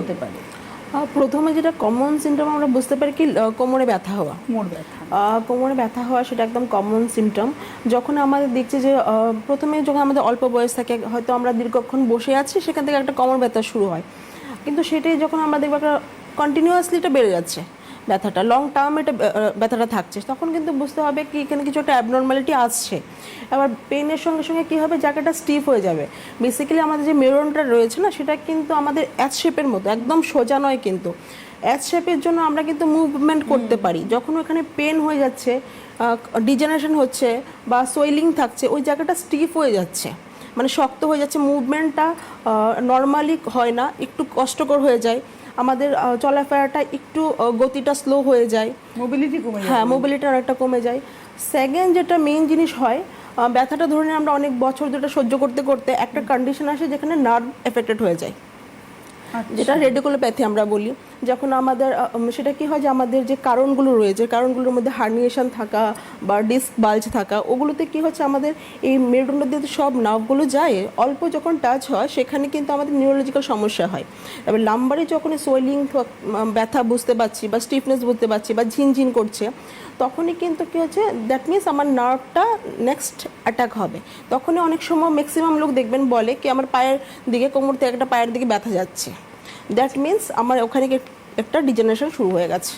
হতে পারে? প্রথমে যেটা কমন সিমটম আমরা বুঝতে পারি কি কোমরে ব্যথা হওয়া। কোমর ব্যথা। কোমরে ব্যথা হওয়া সেটা একদম কমন সিমটম যখন আমাদের দেখছি যে প্রথমে যখন আমাদের অল্প বয়স থাকে হয়তো আমরা দীর্ঘক্ষণ বসে আছি সেখান থেকে একটা কোমর ব্যথা শুরু হয়। কিন্তু সেটাই যখন আমরা দেখব একটা কন্টিনিউয়াসলি এটা বেড়ে যাচ্ছে। ব্যথাটা লং টার্ম এটা ব্যথাটা থাকছে। তখন কিন্তু বুঝতে হবে কি এখানে কিছু একটা অ্যাবনর্মালিটি আসছে। এবার পেনের সঙ্গে সঙ্গে কী হবে? জায়গাটা স্টিফ হয়ে যাবে। বেসিক্যালি আমাদের যে মেরনটা রয়েছে না, সেটা কিন্তু আমাদের অ্যাচ শেপের মতো, একদম সোজা নয় কিন্তু। অ্যাচ শেপের জন্য আমরা কিন্তু মুভমেন্ট করতে পারি। যখন ওখানে পেন হয়ে যাচ্ছে ডিজেনারেশন হচ্ছে বা সোয়েলিং থাকছে, ওই জায়গাটা স্টিফ হয়ে যাচ্ছে। মানে শক্ত হয়ে যাচ্ছে মুভমেন্টটা নর্মালি হয় না একটু কষ্টকর হয়ে যায়। আমাদের চলাফেরাটা একটু গতিটা স্লো হয়ে যায়। মোবিলিটি কমে যায়। হ্যাঁ মোবিলিটি অনেকটা কমে যায়। সেকেন্ড যেটা মেইন জিনিস হয় ব্যথাটা ধরে আমরা অনেক বছর যেটা সহ্য করতে করতে একটা কন্ডিশন আসে যেখানে নার্ভ এফেক্টেড হয়ে যায়। আচ্ছা। যেটা রেডিকুলোপ্যাথি আমরা বলি। যখন আমাদের সেটা কি হয় যে আমাদের যে কারণগুলো রয়েছে, কারণগুলোর মধ্যে হার্নিয়েশন থাকা বা ডিস্ক বাল্জ থাকা, ওগুলোতে কি হচ্ছে আমাদের এই মেরুদণ্ড দিয়ে সব নার্ভগুলো যায়, অল্প যখন টাচ হয়, সেখানে কিন্তু আমাদের নিউরোলজিক্যাল সমস্যা হয়। এবার লাম্বারে যখন সোয়েলিং ব্যথা বুঝতে পারছি বা স্টিফনেস বুঝতে পারছি বা ঝিনঝিন করছে, তখনই কিন্তু কী হচ্ছে দ্যাট মিনস আমার নার্ভটা নেক্সট অ্যাটাক হবে। তখনই অনেক সময় ম্যাক্সিমাম লোক দেখবেন বলে কি, আমার পায়ের দিকে কোমর থেকে একটা পায়ের দিকে ব্যথা যাচ্ছে। দ্যাট মিন্স আমার ওখানে একটা ডিজেনারেশন শুরু হয়ে গেছে।